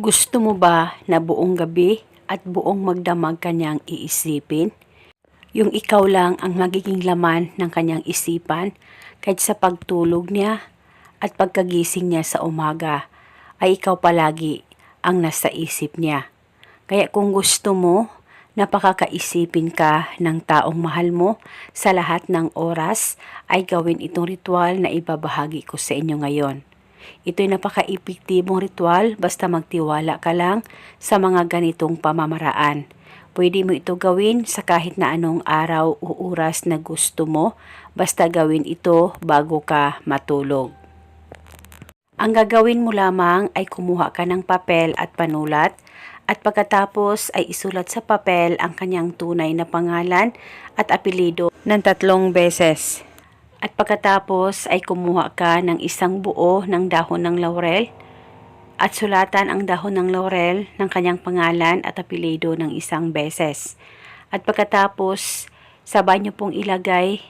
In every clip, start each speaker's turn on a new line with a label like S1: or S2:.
S1: Gusto mo ba na buong gabi at buong magdamag kanyang iisipin? Yung ikaw lang ang magiging laman ng kanyang isipan kahit sa pagtulog niya at pagkagising niya sa umaga ay ikaw palagi ang nasa isip niya. Kaya kung gusto mo, napakakaisipin ka ng taong mahal mo sa lahat ng oras ay gawin itong ritual na ibabahagi ko sa inyo ngayon. Ito'y napaka-epektibong ritual basta magtiwala ka lang sa mga ganitong pamamaraan. Pwede mo ito gawin sa kahit na anong araw o oras na gusto mo, basta gawin ito bago ka matulog. Ang gagawin mo lamang ay kumuha ka ng papel at panulat at pagkatapos ay isulat sa papel ang kanyang tunay na pangalan at apelido ng tatlong beses. At pagkatapos ay kumuha ka ng isang buo ng dahon ng laurel at sulatan ang dahon ng laurel ng kanyang pangalan at apelido ng isang beses. At pagkatapos, sabay niyo pong ilagay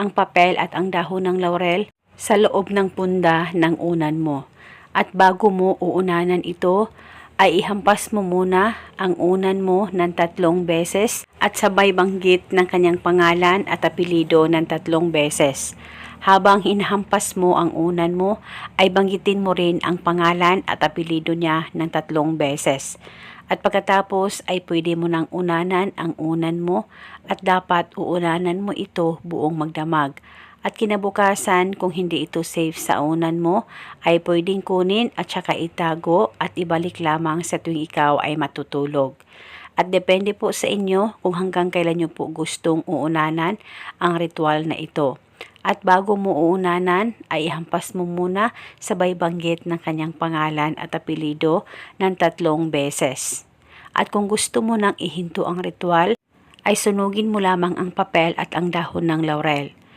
S1: ang papel at ang dahon ng laurel sa loob ng punda ng unan mo. At bago mo uunanan ito, ay ihampas mo muna ang unan mo ng tatlong beses at sabay banggit ng kanyang pangalan at apelido ng tatlong beses. Habang hinahampas mo ang unan mo, ay banggitin mo rin ang pangalan at apelido niya ng tatlong beses. At pagkatapos ay pwede mo nang unanan ang unan mo at dapat uunanan mo ito buong magdamag. At kinabukasan, kung hindi ito safe sa unan mo, ay pwedeng kunin at saka itago at ibalik lamang sa tuwing ikaw ay matutulog. At depende po sa inyo kung hanggang kailan nyo po gustong uunanan ang ritual na ito. At bago mo uunanan, ay ihampas mo muna sabay banggit ng kanyang pangalan at apelido ng tatlong beses. At kung gusto mo nang ihinto ang ritual, ay sunugin mo lamang ang papel at ang dahon ng laurel.